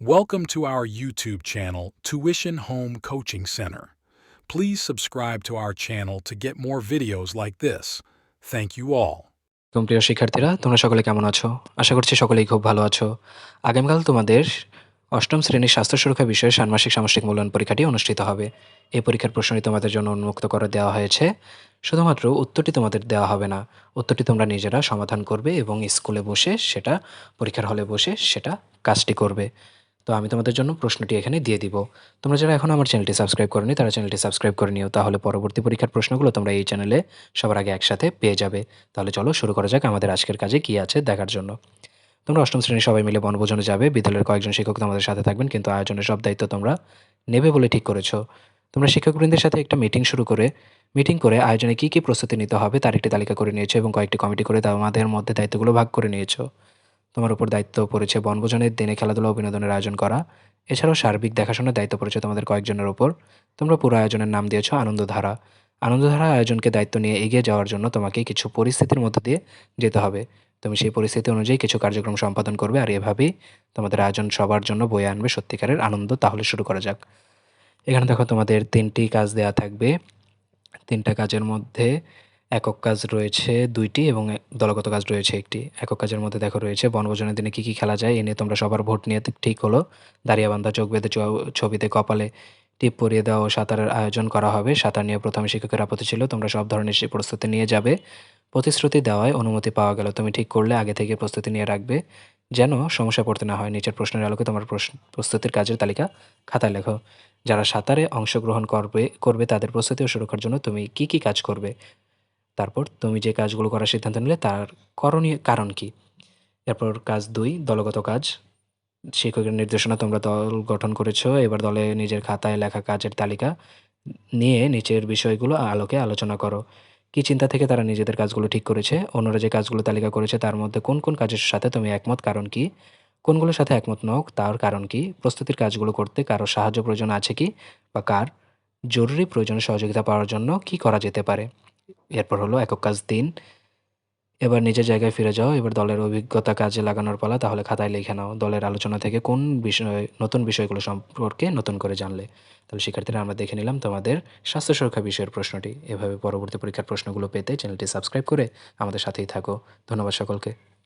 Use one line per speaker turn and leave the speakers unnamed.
Welcome to our YouTube channel, Tuition Home Coaching Center. Please subscribe to our channel to get more videos like this. Thank you all.
এবং প্রিয় শিক্ষার্থীরা তোমরা সকলে কেমন আছো আশা করছি সকলেই খুব ভালো আছো আগামীকাল তোমাদের অষ্টম শ্রেণির স্বাস্থ্য সুরক্ষা বিষয়ে ষান্মাসিক সামষ্টিক মূল্যায়ন পরীক্ষাটি অনুষ্ঠিত হবে এই পরীক্ষার প্রশ্নটি তোমাদের জন্য উন্মুক্ত করে দেওয়া হয়েছে শুধুমাত্র উত্তরটি তোমাদের দেওয়া হবে না উত্তরটি তোমরা নিজেরা সমাধান করবে এবং স্কুলে বসে সেটা পরীক্ষার হলে বসে সেটা কাজটি করবে তো আমি তোমাদের জন্য প্রশ্নটি এখানে দিয়ে দিব। তোমরা যারা এখন আমার চ্যানেলটি সাবস্ক্রাইব করনি, তারা চ্যানেলটি সাবস্ক্রাইব করে নিও, তাহলে পরবর্তী পরীক্ষার প্রশ্নগুলো তোমরা এই চ্যানেলে সবার আগে একসাথে পেয়ে যাবে। তাহলে চলো শুরু করা যাক আমাদের আজকের কাজে কী আছে দেখার জন্য। তোমরা অষ্টম শ্রেণির সবাই মিলে বনভোজনে যাবে, বিদ্যালয়ের কয়েকজন শিক্ষক তোমাদের সাথে থাকবেন, কিন্তু আয়োজনের সব দায়িত্ব তোমরা নেবে বলে ঠিক করেছ। তোমরা শিক্ষকবৃন্দের সাথে একটা মিটিং শুরু করে, মিটিং করে আয়োজনে কী কী প্রস্তুতি নিতে হবে তার একটি তালিকা করে নিয়েছো এবং কয়েকটি কমিটি করে তোমাদের মধ্যে দায়িত্বগুলো ভাগ করে নিয়েছো। তোমার উপর দায়িত্ব পড়েছে বনভোজনের দিনে খেলাধুলা ও বিনোদনের আয়োজন করা। এছাড়াও সার্বিক দেখাশোনার দায়িত্ব পড়েছে তোমাদের কয়েকজনের ওপর তোমরা পুরো আয়োজনের নাম দিয়েছ আনন্দধারা। আনন্দধারা আয়োজনকে দায়িত্ব নিয়ে এগিয়ে যাওয়ার জন্য তোমাকে কিছু পরিস্থিতির মধ্যে দিয়ে যেতে হবে। তুমি সেই পরিস্থিতি অনুযায়ী কিছু কার্যক্রম সম্পাদন করবে আর এভাবেই তোমাদের আয়োজন সবার জন্য বয়ে আনবে সত্যিকারের আনন্দ। তাহলে শুরু করা যাক। এখানে দেখো তোমাদের তিনটি কাজ দেয়া থাকবে। তিনটা কাজের মধ্যে একক কাজ রয়েছে দুইটি এবং দলগত কাজ রয়েছে একটি। একক কাজের মধ্যে দেখো রয়েছে, বনভোজনের দিনে কী কী খেলা যায়, এ নিয়ে তোমরা সবার ভোট নিয়ে ঠিক হলো। দাঁড়িয়ে বান্ধা চোখ বেঁধে ছবিতে কপালে টিপ পরিয়ে দেওয়া ও সাঁতারের আয়োজন করা হবে। সাঁতার নিয়ে প্রথমে শিক্ষকের আপত্তি ছিল, তোমরা সব ধরনের প্রস্তুতি নিয়ে যাবে। প্রতিশ্রুতি দেওয়ায় অনুমতি পাওয়া গেল, তুমি ঠিক করলে, আগে থেকে প্রস্তুতি নিয়ে রাখবে। যেন সমস্যা পড়তে না হয়, নিচের প্রশ্নের আলোকে তোমার প্রস্তুতির কাজের তালিকা খাতায় লেখো। যারা সাঁতারে অংশগ্রহণ করবে করবে তাদের প্রস্তুতি ও সুরক্ষার জন্য তুমি কি কি কাজ করবে? তারপর তুমি যে কাজগুলো করার সিদ্ধান্ত নিলে তার করণীয় কারণ কি? এরপর কাজ দুই, দলগত কাজ। শিক্ষকের নির্দেশনা তোমরা দল গঠন করেছ, এবার দলে নিজের খাতায় লেখা কাজের তালিকা নিয়ে নিচের বিষয়গুলো আলোকে আলোচনা করো। কি চিন্তা থেকে তারা নিজেদের কাজগুলো ঠিক করেছে? অন্যরা যে কাজগুলো তালিকা করেছে তার মধ্যে কোন কোন কাজের সাথে তুমি একমত? কারণ কি? কোনগুলোর সাথে একমত নও? তার কারণ কি? প্রস্তুতির কাজগুলো করতে কারও সাহায্য প্রয়োজন আছে কি? বা কার? জরুরি প্রয়োজনে সহযোগিতা পাওয়ার জন্য কি করা যেতে পারে? এরপর হলো একক কাজ তিন। এবার নিজের জায়গায় ফিরে যাও, এবার দলের অভিজ্ঞতা কাজে লাগানোর পালা, তাহলে খাতায় লিখে নাও দলের আলোচনা থেকে কোন বিষয়, নতুন বিষয়গুলো সম্পর্কে নতুন করে জানলে। তাহলে শিক্ষার্থীরা আমরা দেখে নিলাম তোমাদের স্বাস্থ্য সুরক্ষা বিষয়ের প্রশ্নটি। এভাবে পরবর্তী পরীক্ষার প্রশ্নগুলো পেতে চ্যানেলটি সাবস্ক্রাইব করে আমাদের সাথেই থাকো। ধন্যবাদ সকলকে।